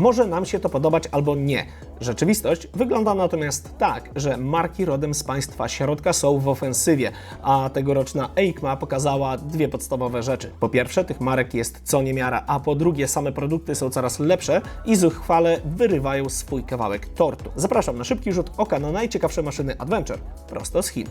Może nam się to podobać albo nie. Rzeczywistość wygląda natomiast tak, że marki rodem z państwa środka są w ofensywie, a tegoroczna EICMA pokazała dwie podstawowe rzeczy. Po pierwsze, tych marek jest co niemiara, a po drugie, same produkty są coraz lepsze i zuchwale wyrywają swój kawałek tortu. Zapraszam na szybki rzut oka na najciekawsze maszyny Adventure prosto z Chin.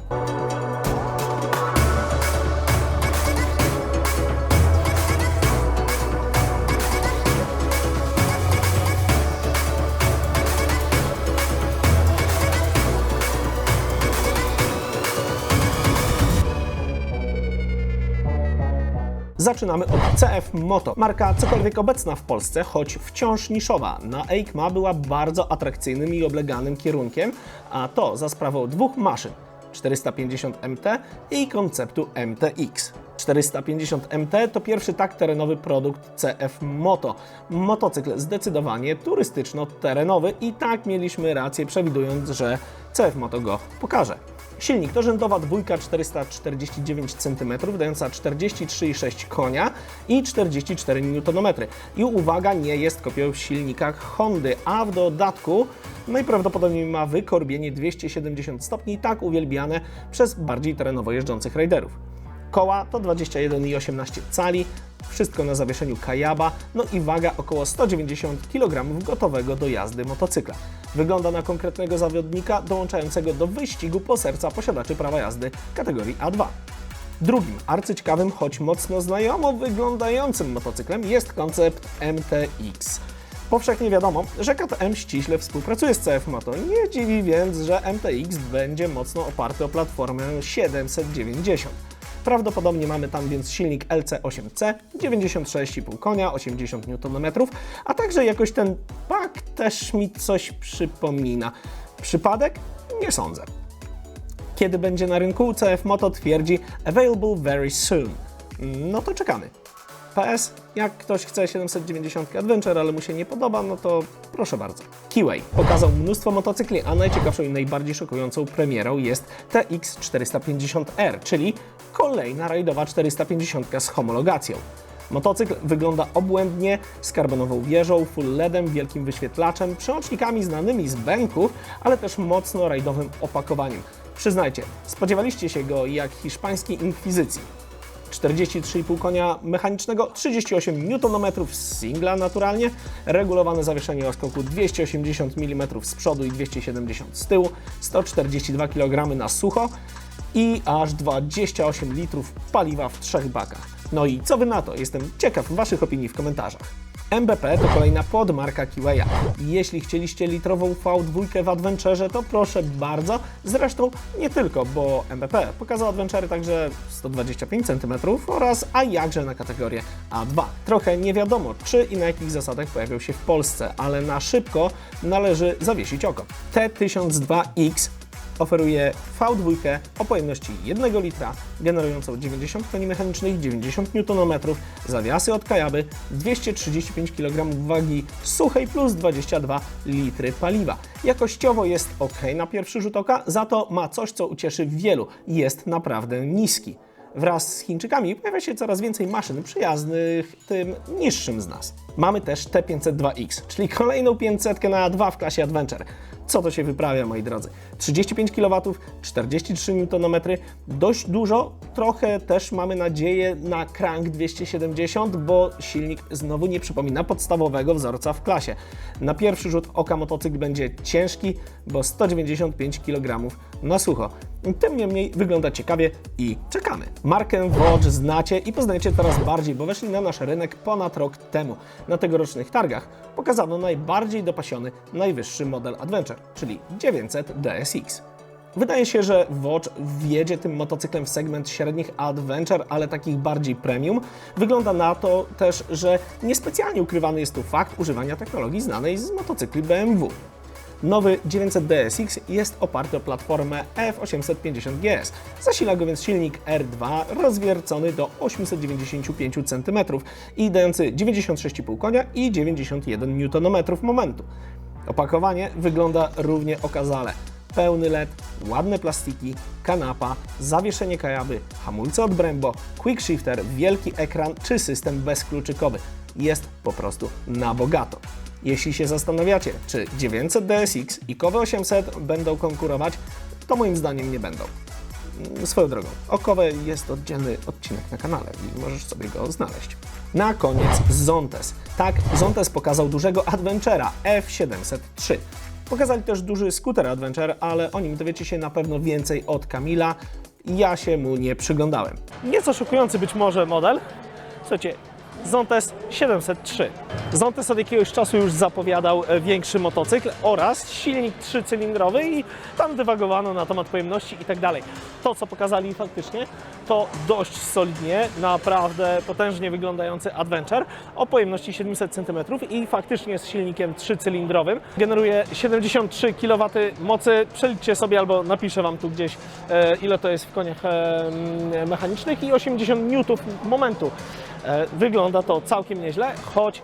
Zaczynamy od CF Moto. Marka cokolwiek obecna w Polsce, choć wciąż niszowa. Na EICMA była bardzo atrakcyjnym i obleganym kierunkiem, a to za sprawą dwóch maszyn. 450 MT i konceptu MTX. 450 MT to pierwszy tak terenowy produkt CF Moto. Motocykl zdecydowanie turystyczno-terenowy i tak mieliśmy rację przewidując, że CF Moto go pokaże. Silnik to rzędowa dwójka 449 cm, dająca 43,6 konia i 44 Nm. I uwaga, nie jest kopią w silnikach Hondy, a w dodatku najprawdopodobniej ma wykorbienie 270 stopni, tak uwielbiane przez bardziej terenowo jeżdżących rajderów. Koła to 21,18 cali, wszystko na zawieszeniu Kajaba, no i waga około 190 kg gotowego do jazdy motocykla. Wygląda na konkretnego zawodnika dołączającego do wyścigu po serca posiadaczy prawa jazdy kategorii A2. Drugim arcyciekawym, choć mocno znajomo wyglądającym motocyklem jest koncept MTX. Powszechnie wiadomo, że KTM ściśle współpracuje z CF Moto. Nie dziwi więc, że MTX będzie mocno oparty o platformę 790. Prawdopodobnie mamy tam więc silnik LC8C, 96,5 konia, 80 Nm, a także jakoś ten pak też mi coś przypomina. Przypadek? Nie sądzę. Kiedy będzie na rynku, CF Moto twierdzi Available very soon. No to czekamy. PS, jak ktoś chce 790 Adventure, ale mu się nie podoba, no to proszę bardzo. Keyway pokazał mnóstwo motocykli, a najciekawszą i najbardziej szokującą premierą jest TX450R, czyli kolejna rajdowa 450 z homologacją. Motocykl wygląda obłędnie, z karbonową wieżą, full LEDem, wielkim wyświetlaczem, przełącznikami znanymi z bęków, ale też mocno rajdowym opakowaniem. Przyznajcie, spodziewaliście się go jak hiszpańskiej inkwizycji. 43,5 konia mechanicznego, 38 Nm singla naturalnie, regulowane zawieszenie o skoku 280 mm z przodu i 270 z tyłu, 142 kg na sucho i aż 28 litrów paliwa w trzech bakach. No i co Wy na to? Jestem ciekaw Waszych opinii w komentarzach. MBP to kolejna podmarka Kiwaya. Jeśli chcieliście litrową V2 w Adventurze, to proszę bardzo. Zresztą nie tylko, bo MBP pokazał Adventury także 125 cm oraz, a jakże na kategorię A2. Trochę nie wiadomo, czy i na jakich zasadach pojawią się w Polsce, ale na szybko należy zawiesić oko. T1002X oferuje V2 o pojemności 1 litra, generującą 90 koni mechanicznych, 90 Nm, zawiasy od Kajaby, 235 kg wagi suchej plus 22 litry paliwa. Jakościowo jest ok na pierwszy rzut oka, za to ma coś, co ucieszy wielu. Jest naprawdę niski. Wraz z Chińczykami pojawia się coraz więcej maszyn przyjaznych tym niższym z nas. Mamy też T502X, czyli kolejną 500 na A2 w klasie Adventure. Co to się wyprawia, moi drodzy? 35 kW, 43 Nm, dość dużo. Trochę też mamy nadzieję na crank 270, bo silnik znowu nie przypomina podstawowego wzorca w klasie. Na pierwszy rzut oka motocykl będzie ciężki, bo 195 kg na sucho. Tym niemniej wygląda ciekawie i czekamy. Markę Watch znacie i poznajecie coraz bardziej, bo weszli na nasz rynek ponad rok temu. Na tegorocznych targach pokazano najbardziej dopasiony, najwyższy model Adventure, czyli 900 DSX. Wydaje się, że Watch wjedzie tym motocyklem w segment średnich Adventure, ale takich bardziej premium. Wygląda na to też, że niespecjalnie ukrywany jest tu fakt używania technologii znanej z motocykli BMW. Nowy 900 DSX jest oparty o platformę F850GS. Zasila go więc silnik R2 rozwiercony do 895 cm i dający 96,5 konia i 91 Nm momentu. Opakowanie wygląda równie okazale. Pełny LED, ładne plastiki, kanapa, zawieszenie kajaby, hamulce od Brembo, quick shifter, wielki ekran czy system bezkluczykowy. Jest po prostu na bogato. Jeśli się zastanawiacie, czy 900 DSX i Kowe 800 będą konkurować, to moim zdaniem nie będą. Mm, Swoją drogą, o Kowe jest oddzielny odcinek na kanale i możesz sobie go znaleźć. Na koniec Zontes. Tak, Zontes pokazał dużego Adventura F703. Pokazali też duży skuter Adventure, ale o nim dowiecie się na pewno więcej od Kamila. Ja się mu nie przyglądałem. Nieco szokujący być może model. Słuchajcie, Zontes 703. Zontes od jakiegoś czasu już zapowiadał e, większy motocykl oraz silnik trzycylindrowy i tam dywagowano na temat pojemności i tak dalej. To, co pokazali faktycznie, to dość solidnie, naprawdę potężnie wyglądający Adventure o pojemności 700 cm i faktycznie z silnikiem trzycylindrowym. Generuje 73 kW mocy. Przeliczcie sobie albo napiszę Wam tu gdzieś, e, ile to jest w koniach mechanicznych i 80 N momentu. E, Wygląda to całkiem nieźle, choć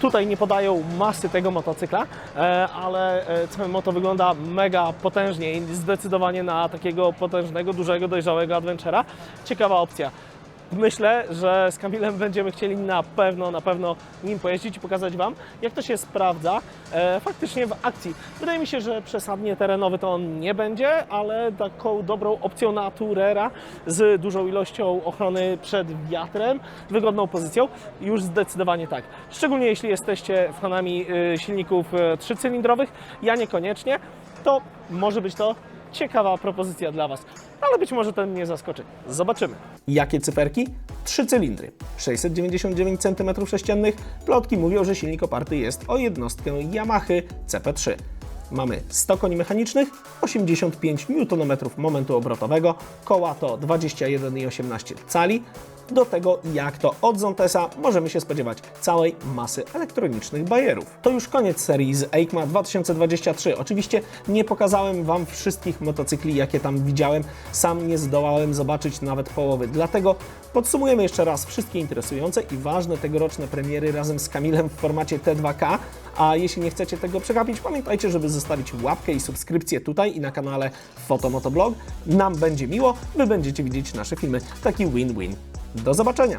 tutaj nie podają masy tego motocykla, e, ale e, moto wygląda mega potężnie i zdecydowanie na takiego potężnego, dużego, dojrzałego adventura. Ciekawa opcja. Myślę, że z Kamilem będziemy chcieli na pewno, na pewno nim pojeździć i pokazać Wam, jak to się sprawdza e, faktycznie w akcji. Wydaje mi się, że przesadnie terenowy to on nie będzie, ale taką dobrą opcją na Tourera z dużą ilością ochrony przed wiatrem, wygodną pozycją, już zdecydowanie tak. Szczególnie jeśli jesteście fanami y, silników y, trzycylindrowych, ja niekoniecznie, to może być to ciekawa propozycja dla Was, ale być może ten mnie zaskoczy. Zobaczymy. Jakie cyferki? Trzy cylindry, 699 cm3. Plotki mówią, że silnik oparty jest o jednostkę Yamaha CP3. Mamy 100 koni mechanicznych, 85 Nm momentu obrotowego, koła to 21,18 cali. Do tego, jak to od Zontesa, możemy się spodziewać całej masy elektronicznych bajerów. To już koniec serii z EICMA 2023. Oczywiście nie pokazałem Wam wszystkich motocykli, jakie tam widziałem. Sam nie zdołałem zobaczyć nawet połowy. Dlatego podsumujemy jeszcze raz wszystkie interesujące i ważne tegoroczne premiery razem z Kamilem w formacie T2K. A jeśli nie chcecie tego przegapić, pamiętajcie, żeby zostawić łapkę i subskrypcję tutaj i na kanale Fotomotoblog. Nam będzie miło, Wy będziecie widzieć nasze filmy. Taki win-win. Do zobaczenia!